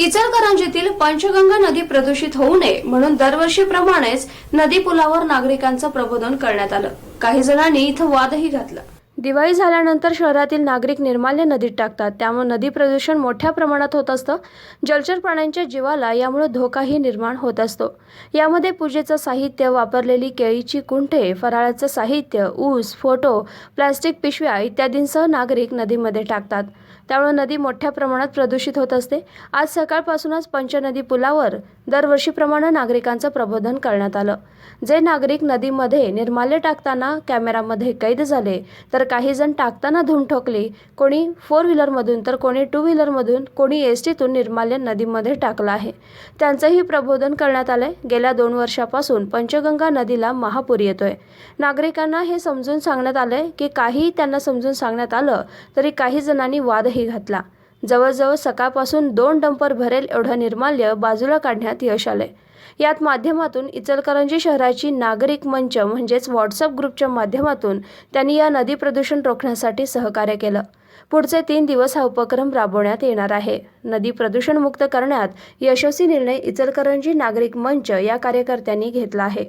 इचलकरंजीतील पंचगंगा नदी प्रदूषित होऊ नये म्हणून दरवर्षीप्रमाणेच नदी पुलावर नागरिकांचं प्रबोधन करण्यात आलं. काही जणांनी इथं वादही घातला. दिवाळी झाल्यानंतर शहरातील नागरिक निर्माल्य नदीत टाकतात. त्यामुळे नदी प्रदूषण मोठ्या प्रमाणात होत असतं. जलचर प्राण्यांच्या जीवाला यामुळे धोकाही निर्माण होत असतो. यामध्ये पूजेचं साहित्य वापरलेली केळीची कुंठे फराळाचं साहित्य ऊस फोटो प्लास्टिक पिशव्या इत्यादींसह नागरिक नदीमध्ये टाकतात. त्यामुळे नदी मोठ्या प्रमाणात प्रदूषित होत असते. आज सकाळपासूनच पंचनदी पुलावर दरवर्षीप्रमाणे नागरिकांचं प्रबोधन करण्यात आलं. जे नागरिक नदीमध्ये निर्माल्य टाकताना कॅमेरामध्ये कैद झाले तर काही जण टाकताना धुऊन ठोकली. कोणी फोर व्हीलरमधून तर कोणी टू व्हीलरमधून कोणी एस टीतून निर्माल्य नदीमध्ये टाकलं आहे. त्यांचंही प्रबोधन करण्यात आलंय. गेल्या दोन वर्षापासून पंचगंगा नदीला महापूर येतोय. नागरिकांना हे समजून सांगण्यात आलंय की काही त्यांना समजून सांगण्यात आलं तरी काही जणांनी वादही घातला. जवळजवळ सकाळपासून दोन डंपर भरेल एवढं निर्माल्य बाजूला काढण्यात यश आले यात माध्यमातून इचलकरंजी शहराची नागरिक मंच म्हणजेच व्हॉट्सअप ग्रुपच्या माध्यमातून त्यांनी या नदी प्रदूषण रोखण्यासाठी सहकार्य केलं. पुढचे तीन दिवस हा उपक्रम राबवण्यात येणार आहे. नदी प्रदूषणमुक्त करण्यात यशस्वी निर्णय इचलकरंजी नागरिक मंच या कार्यकर्त्यांनी घेतला आहे.